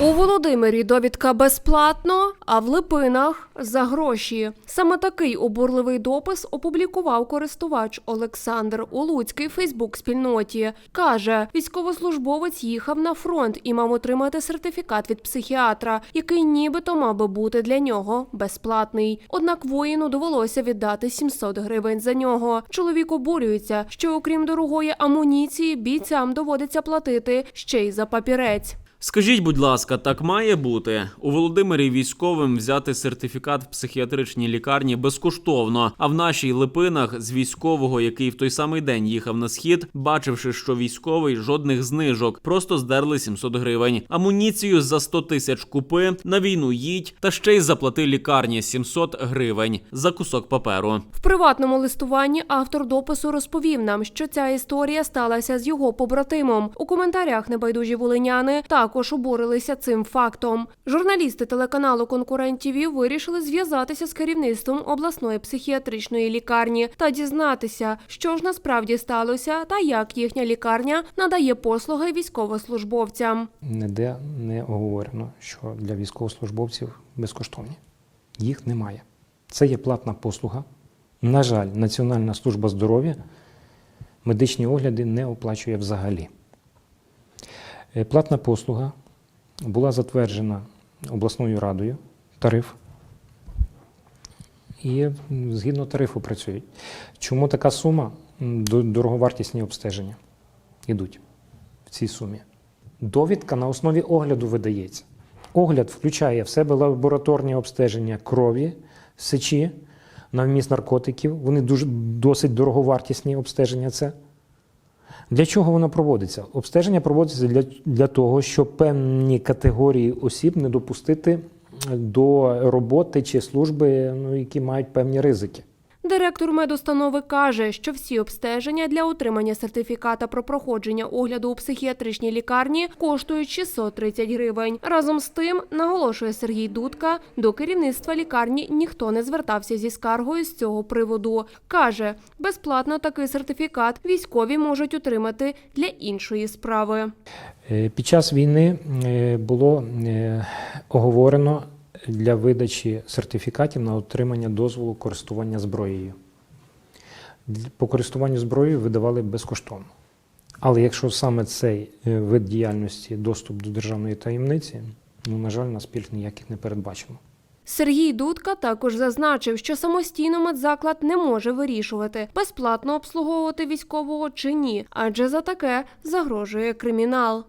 У Володимирі довідка безплатно, а в Липинах за гроші. Саме такий обурливий допис опублікував користувач Олександр у Луцькій Фейсбук-спільноті. Каже, військовослужбовець їхав на фронт і мав отримати сертифікат від психіатра, який нібито мав би бути для нього безплатний. Однак воїну довелося віддати 700 гривень за нього. Чоловік обурюється, що окрім дорогої амуніції, бійцям доводиться платити ще й за папірець. Скажіть, будь ласка, так має бути у Володимирі військовим взяти сертифікат в психіатричній лікарні безкоштовно. А в нашій липинах з військового, який в той самий день їхав на схід, бачивши, що військовий жодних знижок, просто здерли 700 гривень. Амуніцію за 100 тисяч купи на війну їдь та ще й заплати лікарні 700 гривень за кусок паперу. В приватному листуванні автор допису розповів нам, що ця історія сталася з його побратимом. У коментарях небайдужі волиняни також обурилися цим фактом. Журналісти телеканалу Конкурент ТІВІ вирішили зв'язатися з керівництвом обласної психіатричної лікарні та дізнатися, що ж насправді сталося та як їхня лікарня надає послуги військовослужбовцям. Ніде не оговорено, що для військовослужбовців безкоштовні. Їх немає. Це є платна послуга. На жаль, Національна служба здоров'я медичні огляди не оплачує взагалі. Е, Платна послуга була затверджена обласною радою, тариф. І згідно тарифу працюють. Чому така сума? Дороговартісні обстеження йдуть в цій сумі. Довідка на основі огляду видається. Огляд включає в себе лабораторні обстеження крові, сечі на вміст наркотиків. Вони дуже досить дороговартісні обстеження. Це для чого воно проводиться? Обстеження проводиться для, для того, щоб певні категорії осіб не допустити до роботи чи служби, ну, які мають певні ризики. Директор медустанови каже, що всі обстеження для отримання сертифіката про проходження огляду у психіатричній лікарні коштують 630 гривень. Разом з тим, наголошує Сергій Дудка, до керівництва лікарні ніхто не звертався зі скаргою з цього приводу. Каже, безплатно такий сертифікат військові можуть отримати для іншої справи. Е, Під час війни е, було е, оговорено для видачі сертифікатів на отримання дозволу користування зброєю. По користуванню зброєю видавали безкоштовно. Але якщо саме цей е, вид діяльності доступ до державної таємниці, ну, на жаль, на пільг ніяких не передбачено. Сергій Дудка також зазначив, що самостійно медзаклад не може вирішувати, безплатно обслуговувати військового чи ні, адже за таке загрожує кримінал.